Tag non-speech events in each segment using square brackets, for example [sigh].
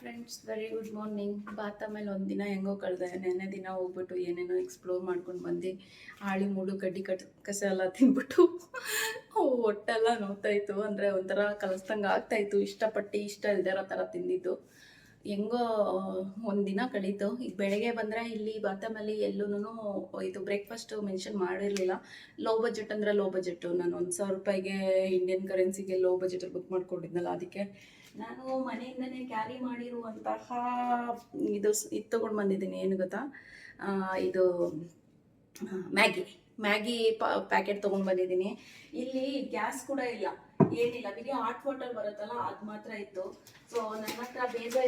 Friends very good morning ಬಾತ ಮೇಲೆ ಒಂದಿನ ಹೆಂಗೋ ಕಳೆದೆ, ನೆನ್ನೆ ದಿನ ಹೋಗ್ಬಿಟ್ಟು ಏನೇನೋ ಎಕ್ಸ್ಪ್ಲೋರ್ ಮಾಡ್ಕೊಂಡು ಬಂದು. ಆಳಿ ಮೂಡು ಕಡ್ಡಿ ಕಟ್, ಕಸ ಎಲ್ಲ ತಿಂದ್ಬಿಟ್ಟು ಹೊಟ್ಟೆಲ್ಲ ನೋವ್ತಾಯಿತ್ತು ಅಂದರೆ ಒಂಥರ ಕಲಿಸ್ದಂಗೆ ಆಗ್ತಾಯಿತ್ತು ಇಷ್ಟಪಟ್ಟು ಇಷ್ಟ ಇಲ್ದಿರೋ ಥರ ತಿಂದಿದ್ದು. ಹೆಂಗೋ ಒಂದಿನ ಕಳೀತು. ಈಗ ಬೆಳಗ್ಗೆ ಬಂದರೆ ಇಲ್ಲಿ ಬಾತಮಲ್ಲಿ ಎಲ್ಲೂ ಇದು ಬ್ರೇಕ್ಫಾಸ್ಟು ಮೆನ್ಷನ್ ಮಾಡಿರಲಿಲ್ಲ. ಲೋ ಬಜೆಟ್ ಅಂದರೆ ಲೋ ಬಜೆಟ್ಟು ನಾನು ಒಂದು ಸಾವಿರ ರೂಪಾಯಿಗೆ ಇಂಡಿಯನ್ ಕರೆನ್ಸಿಗೆ ಲೋ ಬಜೆಟಲ್ಲಿ ಬುಕ್ ಮಾಡ್ಕೊಂಡಿದ್ನಲ್ಲ, ಅದಕ್ಕೆ ನಾನು ಮನೆಯಿಂದನೇ ಕ್ಯಾರಿ ಮಾಡಿರುವಂತಹ ಇದು ಇದು ತೊಗೊಂಡು ಬಂದಿದ್ದೀನಿ. ಏನು ಗೊತ್ತಾ? ಇದು ಮ್ಯಾಗಿ. ಮ್ಯಾಗಿ ಪ್ಯಾಕೆಟ್ ತೊಗೊಂಡು ಬಂದಿದ್ದೀನಿ. ಇಲ್ಲಿ ಗ್ಯಾಸ್ ಕೂಡ ಇಲ್ಲ. ಏನಿಲ್ಲ ಬರೀ ಹಾಟ್ ವಾಟರ್ ಬರುತ್ತಲ್ಲ, ಅದು ಮಾತ್ರ ಇತ್ತು. ಸೊ ನನ್ನ ಹತ್ರ ಬೇರೆ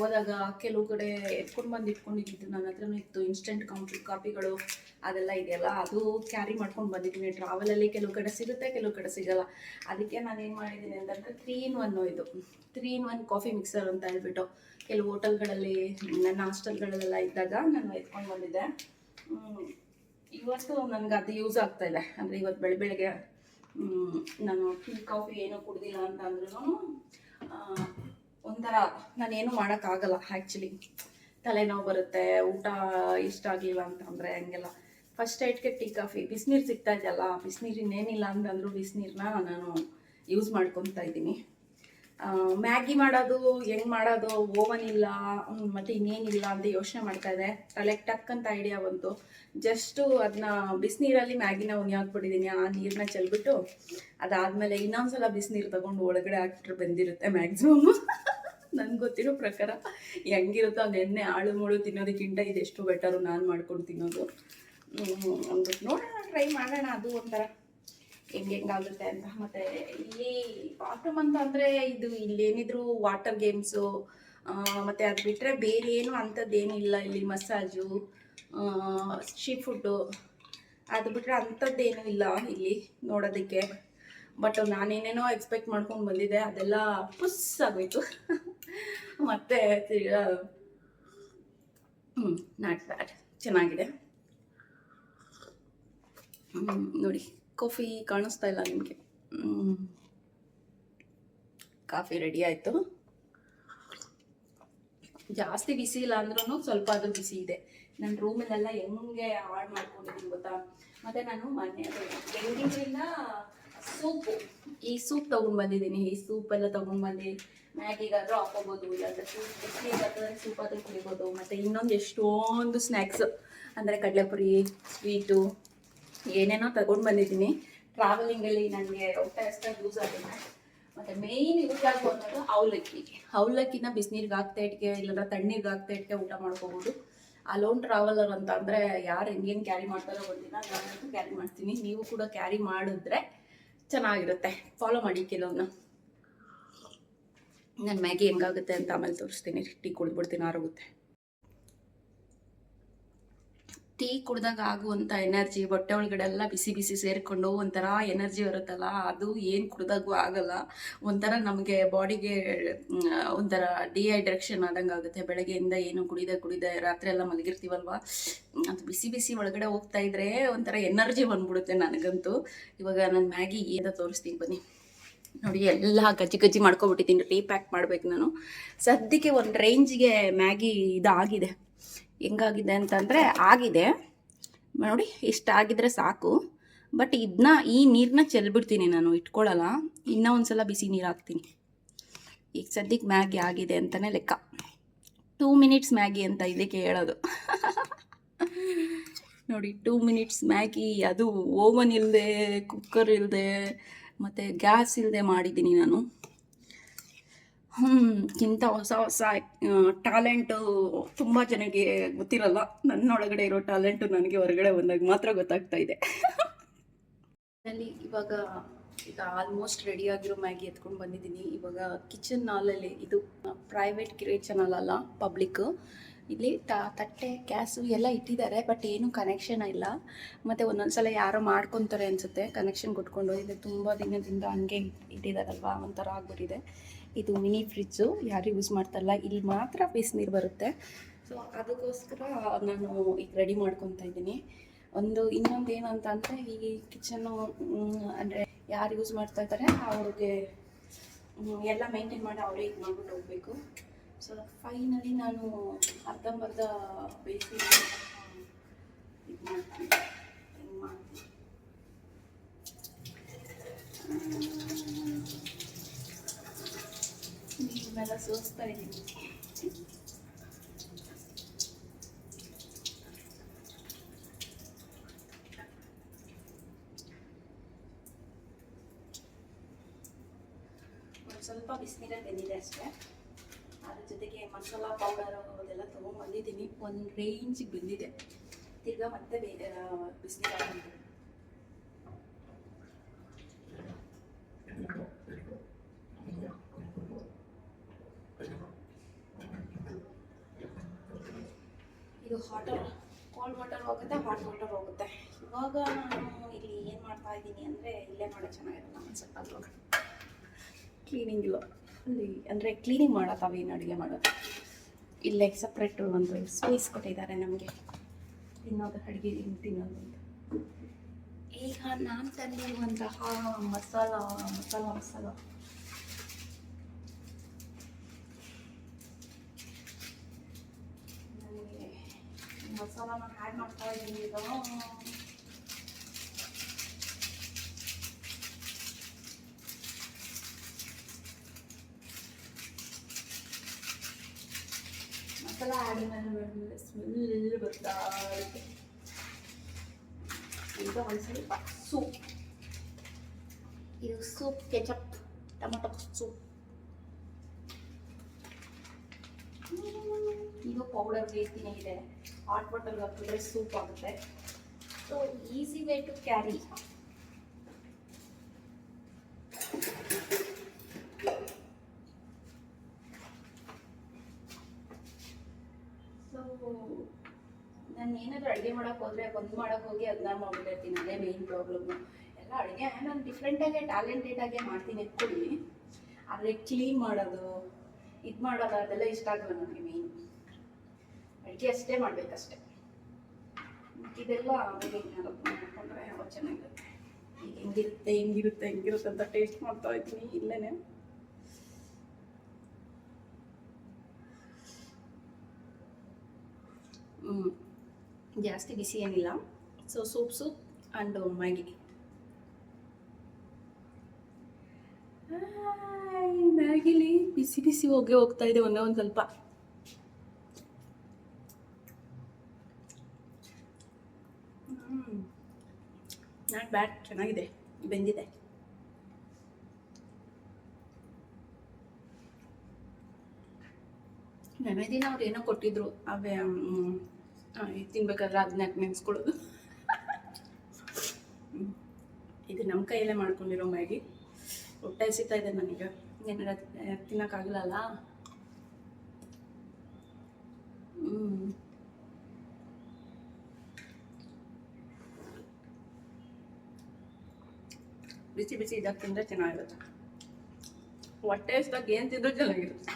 ಹೋದಾಗ ಕೆಲವು ಕಡೆ ಎತ್ಕೊಂಡು ಬಂದು ಇಟ್ಕೊಂಡಿದ್ದು ನನ್ನ ಹತ್ರನೂ ಇತ್ತು. ಇನ್ಸ್ಟೆಂಟ್ ಕಾಫಿ ಕಾಪಿಗಳು ಅದೆಲ್ಲ ಇದೆಯಲ್ಲ, ಅದು ಕ್ಯಾರಿ ಮಾಡ್ಕೊಂಡು ಬಂದಿದ್ದೀನಿ. ಟ್ರಾವೆಲಲ್ಲಿ ಕೆಲವು ಕಡೆ ಸಿಗುತ್ತೆ, ಕೆಲವು ಕಡೆ ಸಿಗಲ್ಲ. ಅದಕ್ಕೆ ನಾನು ಏನು ಮಾಡಿದ್ದೀನಿ ಅಂತಂದರೆ ತ್ರೀ ಇನ್ ಒನ್ ಇದು. Three in one coffee mixer ಅಂತ ಹೇಳ್ಬಿಟ್ಟು ಕೆಲವು ಹೋಟೆಲ್ಗಳಲ್ಲಿ ನನ್ನ ಹಾಸ್ಟೆಲ್ಗಳಲ್ಲೆಲ್ಲ ಇದ್ದಾಗ ನಾನು ಎತ್ಕೊಂಡು ಬಂದಿದ್ದೆ. ಇವತ್ತು ನನಗೆ ಅದು ಯೂಸ್ ಆಗ್ತಾ ಇದೆ. ಅಂದರೆ ಇವತ್ತು ಬೆಳೆ, ಬೆಳಗ್ಗೆ ನಾನು ಟೀ, ಕಾಫಿ ಏನೂ ಕುಡ್ದಿಲ್ಲ ಅಂತ ಅಂದ್ರೂ ಒಂಥರ ನಾನೇನು ಮಾಡೋಕ್ಕಾಗಲ್ಲ ಆ್ಯಕ್ಚುಲಿ ತಲೆನೋವು ಬರುತ್ತೆ, ಊಟ ಇಷ್ಟ ಆಗಲಿಲ್ಲ ಅಂತಂದರೆ ಹಂಗೆಲ್ಲ. ಫಸ್ಟ್ ಏಟ್ಗೆ ಟೀ, ಕಾಫಿ, ಬಿಸಿನೀರು ಸಿಗ್ತಾ ಇದೆಯಲ್ಲ ಬಿಸಿನೀರು ಇನ್ನೇನಿಲ್ಲ ಅಂತಂದರೂ ಬಿಸಿನೀರನ್ನ ನಾನು ಯೂಸ್ ಮಾಡ್ಕೊತಾ ಇದ್ದೀನಿ. ಮ್ಯಾಗಿ ಮಾಡೋದು, ಹೆಂಗೆ ಮಾಡೋದು ಓವನ್ ಇಲ್ಲ ಮತ್ತೆ ಇನ್ನೇನಿಲ್ಲ ಅಂತ ಯೋಚನೆ ಮಾಡ್ತಾ ಇದ್ದೆ. ತಲೆಗೆ ಟಕ್ ಅಂತ ಐಡಿಯಾ ಬಂತು. ಜಸ್ಟು ಅದನ್ನ ಬಿಸಿನೀರಲ್ಲಿ ಮ್ಯಾಗಿನ ಉನಿ ಹಾಕ್ಬಿಟ್ಟಿದ್ದೀನಿ ಆ ನೀರನ್ನ ಚೆಲ್ಬಿಟ್ಟು ಅದಾದಮೇಲೆ ಇನ್ನೊಂದ್ಸಲ ಬಿಸಿನೀರು ತಗೊಂಡು ಒಳಗಡೆ ಹಾಕ್ಬಿಟ್ರೆ ಬಂದಿರುತ್ತೆ ಮ್ಯಾಕ್ಸಿಮಮ್ [laughs] ನನ್ಗೆ ಗೊತ್ತಿರೋ ಪ್ರಕಾರ ಹೆಂಗಿರುತ್ತೋ ನೆನ್ನೆ ಆಳು ಮೂಳು ತಿನ್ನೋದಕ್ಕಿಂತ ಇದೆಷ್ಟು ಬೆಟರು ನಾನು ಮಾಡ್ಕೊಂಡು ತಿನ್ನೋದು. ಅಂದ್ಬಿಟ್ಟು ನೋಡೋಣ ಟ್ರೈ ಮಾಡೋಣ. ಅದು ಒಂಥರ ಹೆಂಗೆ ಹೆಂಗಾಗುತ್ತೆ ಅಂತ ಮತ್ತೆ ಇಲ್ಲಿ ಬಾತ್ರೂಮ್ ಅಂತ ಅಂದ್ರೆ ಇದು ಇಲ್ಲೇನಿದ್ರು ವಾಟರ್ ಗೇಮ್ಸು ಮತ್ತು ಅದು ಬಿಟ್ಟರೆ ಬೇರೆ ಏನು ಅಂಥದ್ದೇನಿಲ್ಲ ಇಲ್ಲಿ ಮಸಾಜು ಶೀ ಫುಡ್ಡು ಅದು ಬಿಟ್ಟರೆ ಅಂಥದ್ದೇನೂ ಇಲ್ಲ ಇಲ್ಲಿ ನೋಡೋದಕ್ಕೆ. ಬಟ್ ನಾನೇನೇನೋ ಎಕ್ಸ್ಪೆಕ್ಟ್ ಮಾಡ್ಕೊಂಡು ಬಂದಿದ್ದೆ, ಅದೆಲ್ಲ ಪುಸ್ ಆಗೋಯ್ತು. ಮತ್ತೆ ಹ್ಞೂ ನಾಟ್ ಬ್ಯಾಡ್ ಚೆನ್ನಾಗಿದೆ. ನೋಡಿ. ಕಾಫಿ ಕಾಣಿಸ್ತಾ ಇಲ್ಲ ನಿಮಗೆ? ಕಾಫಿ ರೆಡಿ ಆಯಿತು. ಜಾಸ್ತಿ ಬಿಸಿ ಇಲ್ಲ ಅಂದ್ರೂ ಸ್ವಲ್ಪ ಆದ್ರೂ ಬಿಸಿ ಇದೆ. ನನ್ನ ರೂಮಲ್ಲೆಲ್ಲ ಹೆಂಗೆ ಹಾಳು ಮಾಡ್ಕೊಂಡಿದ್ದೀನಿ ಗೊತ್ತಾ? ಮತ್ತೆ ನಾನು ಮೊನ್ನೆ ಬೆಂಗಳೂರಿಂದ ಸೂಪು. ಈ ಸೂಪ್ ತಗೊಂಡ್ಬಂದಿದ್ದೀನಿ ಈ ಸೂಪ್ ಎಲ್ಲ ತೊಗೊಂಡು ಬಂದು ಮ್ಯಾಗಿಗಾದ್ರೂ ಹಾಕೋಬೋದು ಇಲ್ಲಾಂದ್ರೆ ಸೂಪ್ ಬಿಸಿಲಿಗಾದ್ರೆ ಸೂಪ್ ಆದ್ರೂ ಕುಡಿಬೋದು. ಮತ್ತು ಇನ್ನೊಂದು ಎಷ್ಟೊಂದು ಸ್ನ್ಯಾಕ್ಸ್ ಅಂದರೆ ಕಡಲೆಪುರಿ ಸ್ವೀಟು ಏನೇನೋ ತಗೊಂಡು ಬಂದಿದ್ದೀನಿ. ಟ್ರಾವೆಲಿಂಗಲ್ಲಿ ನನಗೆ ಹೊಟ್ಟೆ ಎಷ್ಟ ಯೂಸ್ ಆಗಿದೆ. ಮತ್ತು ಮೇಯ್ನ್ ಯೂಸ್ ಆಗು ಅನ್ನೋದು ಅವಲಕ್ಕಿ. ಅವಲಕ್ಕಿನ ಬಿಸಿನೀರಿಗೆ ಹಾಕ್ತಾ ಇಟ್ಕೆ, ಇಲ್ಲಾಂದ್ರೆ ತಣ್ಣೀರಿಗೆ ಹಾಕ್ತಾ ಇಟ್ಕೆ ಊಟ ಮಾಡ್ಕೋಬೋದು. ಅಲೋನ್ ಟ್ರಾವೆಲರ್ ಅಂತ ಅಂದರೆ ಯಾರು ಹೆಂಗೆ ಹೆಂಗೆ ಕ್ಯಾರಿ ಮಾಡ್ತಾರೋ ಗೊತ್ತಿಲ್ಲ. ನಾನಂತೂ ಕ್ಯಾರಿ ಮಾಡ್ತೀನಿ. ನೀವು ಕೂಡ ಕ್ಯಾರಿ ಮಾಡಿದ್ರೆ ಚೆನ್ನಾಗಿರುತ್ತೆ. ಫಾಲೋ ಮಾಡಿ ಕೆಲವನ್ನ ನನ್ನ ಮ್ಯಾಗಿ ಹೆಂಗಾಗುತ್ತೆ ಅಂತ ಆಮೇಲೆ ತೋರಿಸ್ತೀನಿ. ಟೀ ಕುಡಿದ್ಬಿಡ್ತೀನಿ ಆರೋಗುತ್ತೆ ಟೀ ಕುಡ್ದಾಗ ಆಗುವಂಥ ಎನರ್ಜಿ ಬಟ್ಟೆ ಒಳಗಡೆ ಎಲ್ಲ ಬಿಸಿ ಬಿಸಿ ಸೇರಿಕೊಂಡು ಒಂಥರ ಎನರ್ಜಿ ಬರುತ್ತಲ್ಲ, ಅದು ಏನು ಕುಡ್ದಾಗೂ ಆಗಲ್ಲ. ಒಂಥರ ನಮಗೆ ಬಾಡಿಗೆ ಒಂಥರ ಡಿಹೈಡ್ರೇಷನ್ ಆದಂಗೆ ಆಗುತ್ತೆ. ಬೆಳಗ್ಗೆಯಿಂದ ಏನು ಕುಡಿದೆ ಕುಡಿದ ರಾತ್ರಿ ಎಲ್ಲ ಮಲಗಿರ್ತೀವಲ್ವ? ಅದು ಬಿಸಿ ಬಿಸಿ ಒಳಗಡೆ ಹೋಗ್ತಾ ಇದ್ರೆ ಒಂಥರ ಎನರ್ಜಿ ಬಂದ್ಬಿಡುತ್ತೆ ನನಗಂತೂ. ಇವಾಗ ನಾನು ಮ್ಯಾಗಿ ಏನೋ ತೋರಿಸ್ತೀನಿ ಬನ್ನಿ. ನೋಡಿ, ಎಲ್ಲ ಗಜ್ಜಿ ಗಜ್ಜಿ ಮಾಡ್ಕೊಬಿಟ್ಟಿದ್ದೀನಿ. ಟೀ ಪ್ಯಾಕ್ ಮಾಡ್ಬೇಕು ನಾನು. ಸದ್ಯಕ್ಕೆ ಒಂದು ರೇಂಜ್ಗೆ ಮ್ಯಾಗಿ ಇದಾಗಿದೆ. ಹೆಂಗಾಗಿದೆ ಅಂತಂದರೆ ಆಗಿದೆ. ನೋಡಿ, ಇಷ್ಟ ಆಗಿದ್ರೆ ಸಾಕು. ಬಟ್ ಇದನ್ನ ಈ ನೀರನ್ನ ಚೆಲ್ಬಿಡ್ತೀನಿ ನಾನು ಇಟ್ಕೊಳ್ಳಲ್ಲ ಇನ್ನೂ ಒಂದು ಸಲ ಬಿಸಿ ನೀರು ಹಾಕ್ತೀನಿ. ಈಗ ಸದ್ಯಕ್ಕೆ ಮ್ಯಾಗಿ ಆಗಿದೆ ಅಂತಲೇ ಲೆಕ್ಕ. ಟೂ ಮಿನಿಟ್ಸ್ ಮ್ಯಾಗಿ ಅಂತ ಇದಕ್ಕೆ ಹೇಳೋದು. ನೋಡಿ ಟೂ ಮಿನಿಟ್ಸ್ ಮ್ಯಾಗಿ, ಅದು ಓವನ್ ಇಲ್ಲದೆ ಕುಕ್ಕರ್ ಇಲ್ಲದೆ ಮತ್ತು ಗ್ಯಾಸ್ ಇಲ್ಲದೆ ಮಾಡಿದ್ದೀನಿ ನಾನು. ಇಂಥ ಹೊಸ ಹೊಸ ಟ್ಯಾಲೆಂಟು ತುಂಬ ಜನಕ್ಕೆ ಗೊತ್ತಿರಲ್ಲ. ನನ್ನೊಳಗಡೆ ಇರೋ ಟ್ಯಾಲೆಂಟು ನನಗೆ ಹೊರಗಡೆ ಬಂದಾಗ ಮಾತ್ರ ಗೊತ್ತಾಗ್ತಾ ಇದೆ. ಅಲ್ಲಿ ಇವಾಗ ಈಗ ಆಲ್ಮೋಸ್ಟ್ ರೆಡಿ ಆಗಿರೋ ಮ್ಯಾಗಿ ಎತ್ಕೊಂಡು ಬಂದಿದ್ದೀನಿ. ಇವಾಗ ಕಿಚನ್ ಹಾಲಲ್ಲಿ ಇದು ಪ್ರೈವೇಟ್ ಕಿಚನ್ ಅಲ್ಲ ಪಬ್ಲಿಕ್ ಇಲ್ಲಿ ತಟ್ಟೆ, ಗ್ಯಾಸು ಎಲ್ಲ ಇಟ್ಟಿದ್ದಾರೆ ಬಟ್ ಏನು ಕನೆಕ್ಷನ್ ಇಲ್ಲ. ಮತ್ತು ಒಂದೊಂದ್ಸಲ ಯಾರೋ ಮಾಡ್ಕೊತಾರೆ ಅನಿಸುತ್ತೆ. ಕನೆಕ್ಷನ್ ಕೊಟ್ಕೊಂಡು, ಇದು ತುಂಬ ದಿನದಿಂದ ಹಂಗೆ ಇಟ್ಟಿದ್ದಾರಲ್ವಾ ಒಂಥರ ಆಗ್ಬಿಟ್ಟಿದೆ. ಇದು ಮಿನಿ ಫ್ರಿಜ್ಜು ಯಾರು ಯೂಸ್ ಮಾಡ್ತಾರಲ್ಲ ಇಲ್ಲಿ ಮಾತ್ರ ಬಿಸಿನೀರು ಬರುತ್ತೆ. ಸೊ ಅದಕ್ಕೋಸ್ಕರ ನಾನು ಈಗ ರೆಡಿ ಮಾಡ್ಕೊತಾ ಇದ್ದೀನಿ. ಒಂದು ಇನ್ನೊಂದು ಏನಂತ ಅಂದರೆ ಈ ಕಿಚನ್ನು ಅಂದರೆ ಯಾರು ಯೂಸ್ ಮಾಡ್ತಾ ಇದ್ದಾರೆ, ಅವ್ರಿಗೆ ಎಲ್ಲ ಮೇಂಟೈನ್ ಮಾಡಿ ಅವರೇ ಇದು ಮಾಡ್ಬಿಟ್ಟು ಹೋಗಬೇಕು. ಸೊ ಫೈನಲಿ ನಾನು ಅರ್ಧಂಬರ್ಧ ಬೇಸಿ ಇದು ಮಾಡ್ತೀನಿ? ನೀರನ್ನೆಲ್ಲ ಸೋಸ್ತಾ ಇದ್ದೀನಿ. ಸ್ವಲ್ಪ ಬಿಸಿನೀರೇ ಬೆಂದಿದೆ ಅಷ್ಟೇ. ಅದ್ರ ಜೊತೆಗೆ ಮಸಾಲ ಪೌಡರು ಅದೆಲ್ಲ ತೊಗೊಂಡ್ಬಂದಿದ್ದೀನಿ ಒಂದು ರೇಂಜಿಗೆ ಬಂದಿದೆ. ತಿರ್ಗಾ ಮತ್ತೆ ಬೇ ಬಿಸಿನೀರಲ್ಲಿ ಇದು ಹಾಟರ್ ಕೋಲ್ಡ್ ವಾಟರ್ ಹೋಗುತ್ತೆ ಹಾಟ್ ವಾಟರ್ ಹೋಗುತ್ತೆ. ಇವಾಗ ನಾನು ಇಲ್ಲಿ ಏನು ಮಾಡ್ತಾ ಇದ್ದೀನಿ ಅಂದರೆ ಇಲ್ಲೇ ಮಾಡೋ ಚೆನ್ನಾಗಿರಲ್ಲ ಅನ್ಸುತ್ತೆ ಅದ್ರೊಳಗೆ. ಕ್ಲೀನಿಂಗ್ ಇಲ್ಲ. ಅಲ್ಲಿ ಅಂದರೆ ಕ್ಲೀನಿಂಗ್ ಮಾಡೋ ತಾವೇನು ಅಡುಗೆ ಮಾಡೋದು? ಇಲ್ಲೇ ಸಪ್ರೇಟ್ ಒಂದು ಸ್ಪೇಸ್ ಕೊಟ್ಟಿದ್ದಾರೆ ನಮಗೆ. ತಿನ್ನೋದು ಅಡುಗೆ ತಿನ್ನೋದು ಅಂತ. ಈಗ ನಾನು ತಂದಿರುವಂತಹ ಮಸಾಲ ಮಸಾಲ ಮಸಾಲ ನನಗೆ ಮಸಾಲಾನ ಆ್ಯಡ್ ಮಾಡ್ತಾ ಇದ್ದೀನಿ ಈಗ ಮಸಾಲ ಆ್ಯಡ್ ಮೇಲೆ ಸ್ಮೆಲ್ ಬರ್ತಾ ಇರುತ್ತೆ ಈಗ ಒಂದು ಸ್ವಲ್ಪ ಸೂಪ್ ಇದು ಸೂಪ್ ಇದು ಪೌಡರ್ ರೀತಿನೇ ಇದೆ. ಹಾಟ್ ವಾಟರ್ ಹಾಕಿದ್ರೆ ಸೂಪ್ ಆಗುತ್ತೆ. So easy way to carry so ನಾನು ಏನಾದರೂ ಅಡುಗೆ ಮಾಡೋಕೆ ಹೋದರೆ ಒಂದು ಮಾಡೋಕೆ ಹೋಗಿ ಅದನ್ನ ಮಾಡ್ಬಿಟ್ಟಿರ್ತೀನಿ, ಅದೇ ಮೇಯ್ನ್ ಪ್ರಾಬ್ಲಮ್ಮು ಎಲ್ಲ ಅಡುಗೆ, ನಾನು ಡಿಫ್ರೆಂಟಾಗೆ ಟ್ಯಾಲೆಂಟೆಡಾಗೆ ಮಾಡ್ತೀನಿ ಎತ್ಕೊಳ್ಳಿ ಆದರೆ ಕ್ಲೀನ್ ಮಾಡೋದು ಇದು ಮಾಡೋದು ಅದೆಲ್ಲ ಇಷ್ಟ ಆಗಲ್ಲ ನನಗೆ ಮೇಯ್ನ್ ಅಡುಗೆ ಅಷ್ಟೇ ಮಾಡಬೇಕಷ್ಟೆ. ಇದೆಲ್ಲ ಆಮೇಲೆ ಮಾಡ್ಕೊಂಡ್ರೆ ಯಾವ ಚೆನ್ನಾಗಿರುತ್ತೆ. ಈಗ ಹೆಂಗಿರುತ್ತೆ ಹೆಂಗಿರುತ್ತೆ ಹೆಂಗಿರುತ್ತೆ ಅಂತ ಟೇಸ್ಟ್ ಮಾಡ್ತಾ ಇದ್ದೀನಿ ಇಲ್ಲೇನೆ. ಹ್ಞೂ ಜಾಸ್ತಿ ಬಿಸಿ ಏನಿಲ್ಲ. So soup soup and Maggi ಮ್ಯಾಗಿಲಿ ಬಿಸಿ ಬಿಸಿ ಹೋಗಿ ಹೋಗ್ತಾ ಇದೆ ಒಂದೇ ಒಂದು ಸ್ವಲ್ಪ. ನಾಟ್ ಬ್ಯಾಡ್, ಚೆನ್ನಾಗಿದೆ. ಬೆಂದಿದೆ. ನೆನೆ ದಿನ ಅವ್ರು ಏನೋ ಕೊಟ್ಟಿದ್ರು. ಅವೇ ತಿನ್ಬೇಕಾದ್ರೆ ಅದನ್ನ ನೆನೆಸ್ಕೊಳ್ಳೋದು. ಇದು ನಮ್ಮ ಕೈಯಲ್ಲೇ ಮಾಡ್ಕೊಂಡಿರೋ ಮ್ಯಾಗಿ. ಹೊಟ್ಟೆ ಹಸಿತಾ ಇದೆ ನನಗೆ ಏನಾರ ತಿನ್ನೋಕ್ಕಾಗಲ್ಲ ಹ್ಞೂ ಬಿಸಿ ಬಿಸಿ ಇದಾಗ ತಿಂದ್ರೆ ಚೆನ್ನಾಗಿರುತ್ತೆ. ಹೊಟ್ಟೆ ಹಸಿದಾಗ ಏನು ತಿಂದರೂ ಚೆನ್ನಾಗಿರುತ್ತೆ.